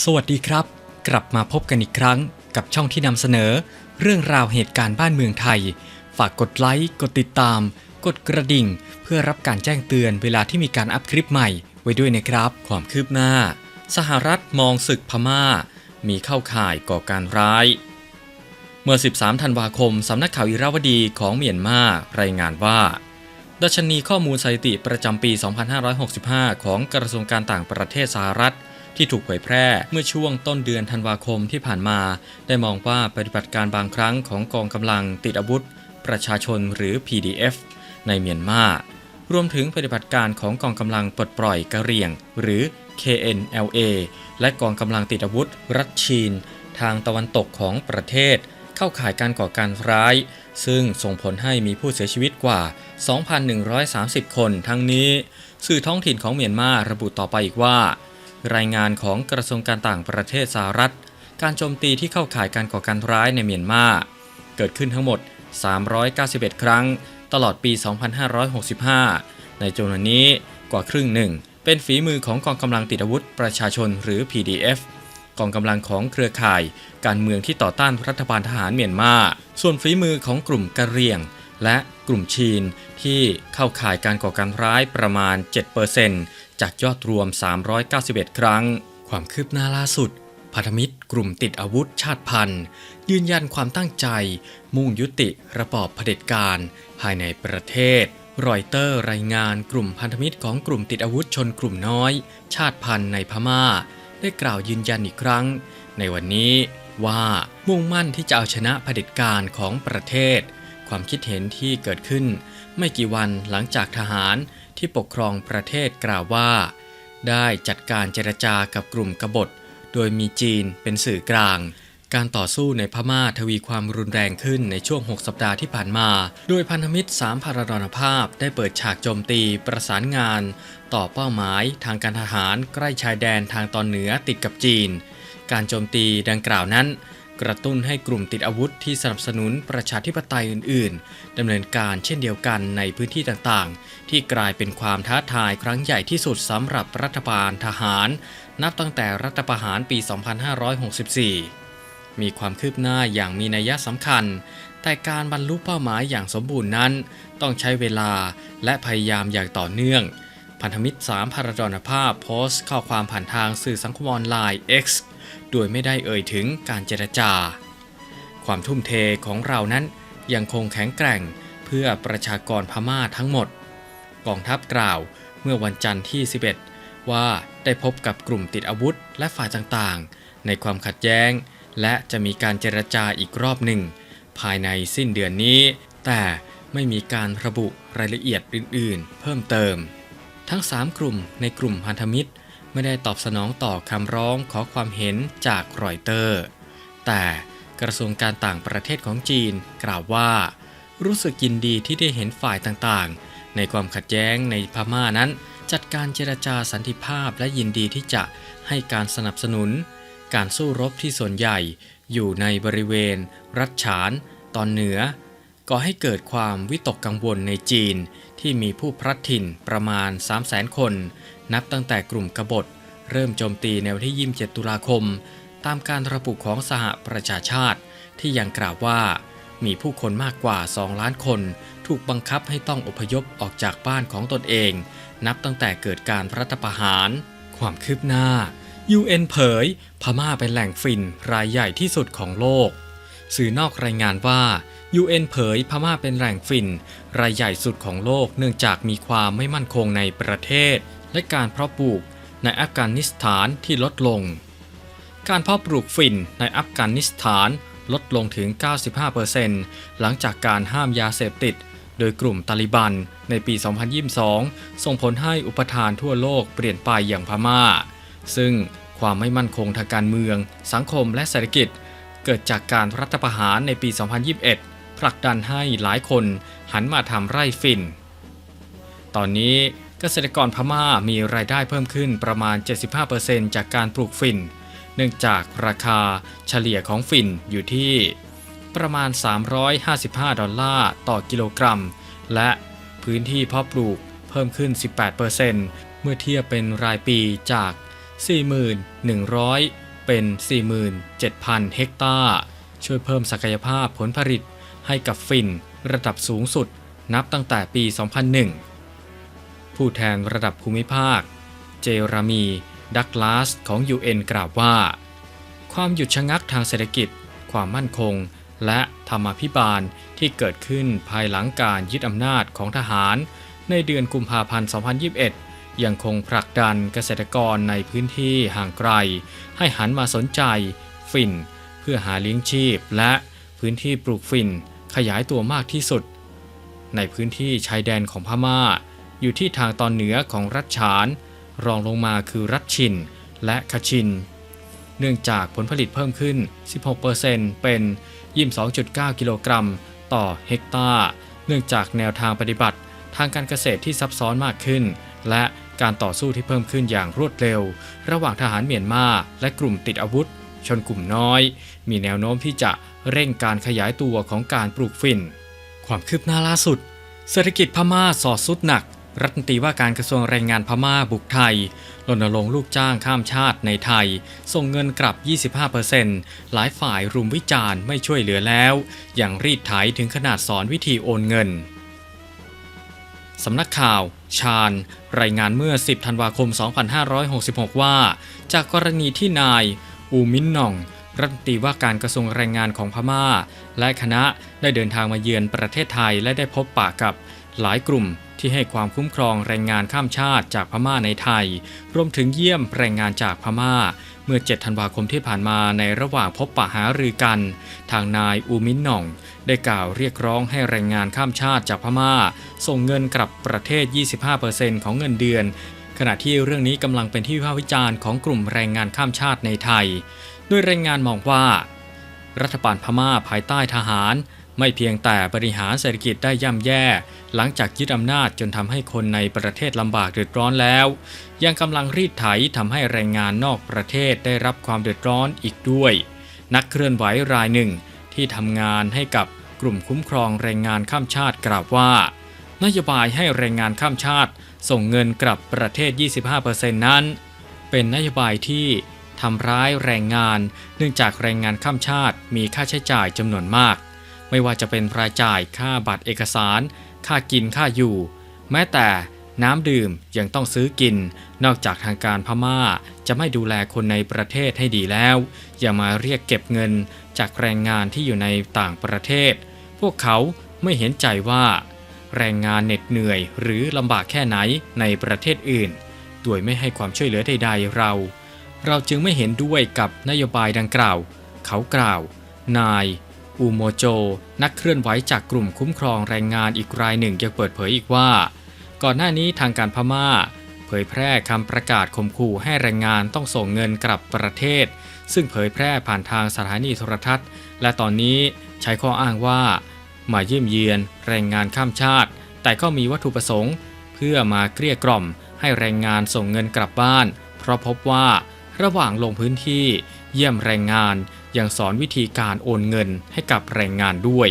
สวัสดีครับ กลับมาพบกันอีกครั้งกับช่องที่นำเสนอ เรื่องราวเหตุการณ์บ้านเมืองไทย ฝากกดไลค์ กดติดตาม กดกระดิ่ง เพื่อรับการแจ้งเตือนเวลาที่มีการอัพคลิปใหม่ ไว้ด้วยนะครับ ความคืบหน้า สหรัฐมองศึกพม่า มีเข้าข่ายก่อการร้าย เมื่อ 13 ธันวาคมสำนักข่าวอิราวดีของเมียนมารายงานว่าดัชนีข้อมูลสถิติประจำปี 2565 ของกระทรวงการต่างประเทศสหรัฐ ที่ถูกเผยแพร่เมื่อช่วงต้นเดือนธันวาคมที่ผ่านมา ได้มองว่าปฏิบัติการบางครั้งของกองกำลังติดอาวุธ ประชาชนหรือ PDF ในเมียนมารวมถึงปฏิบัติการของกองกำลังปลดปล่อยกะเหรี่ยง หรือ KNLA และกองกำลังติดอาวุธ รัชชีน ทางตะวันตกของประเทศ เข้าข่ายการก่อการร้าย ซึ่งส่งผลให้มีผู้เสียชีวิตกว่า 2,130 คนทั้งนี้ สื่อท้องถิ่นของเมียนมาระบุต่อไปอีกว่า รายงานของกระทรวงการต่างประเทศสหรัฐ การโจมตีที่เข้าข่ายการก่อการร้ายในเมียนมาเกิดขึ้นทั้งหมด 391 ครั้ง ตลอดปี 2565 ในจำนวนนี้กว่าครึ่งหนึ่ง เป็นฝีมือของกองกำลังติดอาวุธประชาชนหรือ PDF กองกำลังของเครือข่าย การเมืองที่ต่อต้านรัฐบาลทหารเมียนมา ส่วนฝีมือของกลุ่มกะเหรี่ยง และกลุ่มชีนที่เข้าข่ายการก่อการร้ายประมาณ 7% จากยอดรวม 391 ครั้ง ความคืบหน้าล่าสุดพันธมิตรกลุ่มติดอาวุธชาติพันธุ์ ยืนยันความตั้งใจ มุ่งยุติระบอบเผด็จการ ภายในประเทศ รอยเตอร์รายงานกลุ่มพันธมิตรของกลุ่มติดอาวุธชนกลุ่มน้อย ชาติพันธุ์ในพม่า ได้กล่าวยืนยันอีกครั้ง ในวันนี้ว่ามุ่งมั่นที่จะเอาชนะเผด็จการของประเทศ ความคิดเห็นที่เกิดขึ้น ไม่กี่วันหลังจากทหารที่ปกครองประเทศกล่าวว่า ได้จัดการเจรจากับกลุ่มกบฏ โดยมีจีนเป็นสื่อกลาง การต่อสู้ในพม่าทวีความรุนแรงขึ้นในช่วง 6 สัปดาห์ที่ผ่านมา โดยพันธมิตรสามพาราดอนภาพได้เปิดฉากโจมตีประสานงาน ต่อเป้าหมายทางการทหารใกล้ชายแดนทางตอนเหนือติดกับจีน การโจมตีดังกล่าวนั้น กระตุ้นให้กลุ่มติดอาวุธที่สนับสนุนประชาธิปไตยอื่น ๆดำเนินการเช่นเดียวกันในพื้นที่ต่างๆ ที่กลายเป็นความท้าทายครั้งใหญ่ที่สุดสำหรับรัฐบาลทหาร นับตั้งแต่รัฐประหารปี 2564 มีความคืบหน้าอย่างมีนัยสำคัญ แต่การบรรลุเป้าหมายอย่างสมบูรณ์นั้น ต้องใช้เวลาและพยายามอย่างต่อเนื่องพันธมิตร 3 พาราดอนภาพโพสต์ข้อความผ่านทางสื่อสังคมออนไลน์ X โดยไม่ได้เอ่ยถึงการเจรจา ความทุ่มเทของเรานั้นยังคงแข็งแกร่งเพื่อประชากรพม่าทั้งหมด กองทัพกล่าวเมื่อวันจันทร์ที่ 11 ว่าได้พบกับกลุ่มติดอาวุธและฝ่ายต่างๆ ในความขัดแย้ง และจะมีการเจรจาอีกรอบหนึ่ง ภายในสิ้นเดือนนี้ แต่ไม่มีการระบุรายละเอียดอื่น ๆ เพิ่มเติม ทั้ง 3 กลุ่มในกลุ่มพันธมิตร ไม่ได้ตอบสนองต่อคำร้องขอความเห็นจากรอยเตอร์ แต่กระทรวงการต่างประเทศของจีนกล่าวว่า รู้สึกยินดีที่ได้เห็นฝ่ายต่างๆ ในความขัดแย้งในพม่านั้น จัดการเจรจาสันติภาพและยินดีที่จะให้การสนับสนุน การสู้รบที่ส่วนใหญ่อยู่ในบริเวณ รัฐฉาน ตอนเหนือ ก่อให้เกิดความวิตกกังวลในจีนที่มีผู้พลัดถิ่นประมาณ 300,000 คน นับตั้งแต่กลุ่มกบฏ เริ่มโจมตีในวันที่ 27 ตุลาคม ตามการระบุของสหประชาชาติ ที่ยังกล่าวว่า มีผู้คนมากกว่า 2 ล้านคน ถูกบังคับให้ต้องอพยพออกจากบ้านของตนเอง นับตั้งแต่เกิดการรัฐประหาร ความคืบหน้า UN เผย พม่าเป็นแหล่งฝิ่นรายใหญ่ที่สุดของโลก สื่อนอกรายงานว่า UN เผยพม่าเป็นแหล่งฝิ่น รายใหญ่สุดของโลกเนื่องจากมีความไม่มั่นคงในประเทศ และการเพาะปลูกในอัฟกานิสถานที่ลดลง การเพาะปลูกฝิ่นในอัฟกานิสถานลดลงถึง 95%หลังจากการห้ามยาเสพติด โดยกลุ่มตาลิบันในปี 2022 ส่งผลให้อุปทานทั่วโลกเปลี่ยนไปอย่างพม่า ซึ่งความไม่มั่นคงทางการเมือง สังคมและเศรษฐกิจ เกิดจากการรัฐประหารในปี 2021 ผลักดันให้หลายคนหันมาทำไร่ฝิ่น ตอนนี้ เกษตรกรพม่ามีรายได้เพิ่มขึ้นประมาณ 75%จากการปลูกฝิ่นเนื่องจากราคาเฉลี่ยของฝิ่นอยู่ที่ ประมาณ 355 ดอลลาร์ต่อกิโลกรัม และพื้นที่เพาะปลูกเพิ่มขึ้น 18%เมื่อเทียบเป็นรายปีจาก 41,000เป็น 47,000 เฮกตาร์ ช่วยเพิ่มศักยภาพผลผลิตให้กับฟินระดับสูงสุดนับตั้งแต่ปี 2001 ผู้แทนระดับภูมิภาค เจรามี ดักลาสของ UN กล่าวว่า ความหยุดชะงักทางเศรษฐกิจ ความมั่นคง และธรรมาภิบาลที่เกิดขึ้นภายหลังการยึดอำนาจของทหาร ในเดือนกุมภาพันธ์ 2021 ยังคงผลักดันเกษตรกรในพื้นที่ห่างไกล ให้หันมาสนใจ ฝิ่น เพื่อหาเลี้ยงชีพและพื้นที่ปลูกฝิ่นขยายตัวมากที่สุด ในพื้นที่ชายแดนของพม่า อยู่ที่ทางตอนเหนือของรัฐฉาน รองลงมาคือรัฐชิน และคชิน เนื่องจากผลผลิตเพิ่มขึ้น 16%เป็น 22.9 กิโลกรัมต่อเฮกตาร์ เนื่องจากแนวทางปฏิบัติ ทางการเกษตรที่ซับซ้อนมากขึ้น และการต่อสู้ที่เพิ่มขึ้นอย่างรวดเร็ว ระหว่างทหารเมียนมาและกลุ่มติดอาวุธ ชนกลุ่มน้อย มีแนวโน้มที่จะเร่งการขยายตัวของการปลูกฝิ่น ความคืบหน้าล่าสุด เศรษฐกิจพม่าสอดสุดหนัก รัฐมนตรีว่าการกระทรวงแรงงานพม่าบุกไทยรณรงค์ลูกจ้างข้ามชาติในไทย ส่งเงินกลับ 25%หลายฝ่ายรุมวิจารณ์ไม่ช่วยเหลือแล้ว อย่างรีดไถถึงขนาดสอนวิธีโอนเงิน สำนักข่าว ชาญ รายงานเมื่อ 10 ธันวาคม 2566 ว่า จากกรณีที่นาย อูมินน่องรัฐมนตรีว่าการกระทรวงแรงงานของพม่า และคณะได้เดินทางมาเยือนประเทศไทยและได้พบปะกับ หลายกลุ่มที่ให้ความคุ้มครองแรงงานข้ามชาติจากพม่าในไทย รวมถึงเยี่ยมแรงงานจากพม่า เมื่อ 7 ธันวาคมที่ผ่านมาในระหว่างพบปะหารือกัน ทางนายอูมินหน่อง ได้กล่าวเรียกร้องให้แรงงานข้ามชาติจากพม่า ส่งเงินกลับประเทศ 25%ของเงินเดือน ขณะที่เรื่องนี้กำลังเป็นที่วิพากษ์วิจารณ์ของกลุ่มแรงงานข้ามชาติในไทยโดยแรงงานมองว่า รัฐบาลพม่าภายใต้ทหาร ไม่เพียงแต่บริหารเศรษฐกิจได้ย่ำแย่ หลังจากยึดอำนาจจนทำให้คนในประเทศลำบากเดือดร้อนแล้ว ยังกำลังรีดไถทำให้แรงงานนอกประเทศได้รับความเดือดร้อนอีกด้วย นักเคลื่อนไหวรายหนึ่ง ที่ทำงานให้กับกลุ่มคุ้มครองแรงงานข้ามชาติกล่าวว่า นโยบายให้แรงงานข้ามชาติ ส่งเงินกลับประเทศ 25%นั้น เป็นนโยบายที่ทำร้ายแรงงาน เนื่องจากแรงงานข้ามชาติมีค่าใช้จ่ายจำนวนมาก ไม่ว่าจะเป็นรายจ่ายค่าบัตรเอกสาร ค่ากินค่าอยู่ แม้แต่น้ำดื่มยังต้องซื้อกิน นอกจากทางการพม่า จะไม่ดูแลคนในประเทศให้ดีแล้ว อย่ามาเรียกเก็บเงินจากแรงงานที่อยู่ในต่างประเทศ พวกเขาไม่เห็นใจว่า แรงงานเหน็ดเหนื่อย หรือลำบากแค่ไหนในประเทศอื่น โดยไม่ให้ความช่วยเหลือใดๆเรา เราจึงไม่เห็นด้วยกับนโยบายดังกล่าว เขากล่าว นาย อูโมโจ นักเคลื่อนไหวจากกลุ่มคุ้มครองแรงงานอีกรายหนึ่งยังเปิดเผยอีกว่า ก่อนหน้านี้ทางการพม่า เผยแพร่คำประกาศข่มขู่ให้แรงงานต้องส่งเงินกลับประเทศ ซึ่งเผยแพร่ผ่านทางสถานีโทรทัศน์ และตอนนี้ใช้ข้ออ้างว่า มาเยี่ยมเยียนแรงงานข้ามชาติ แต่ก็มีวัตถุประสงค์ เพื่อมาเกลี้ยกล่อม ให้แรงงานส่งเงินกลับบ้าน เพราะพบว่าระหว่างลงพื้นที่เยี่ยมแรงงาน ยังสอนวิธีการโอนเงินให้กับแรงงานด้วย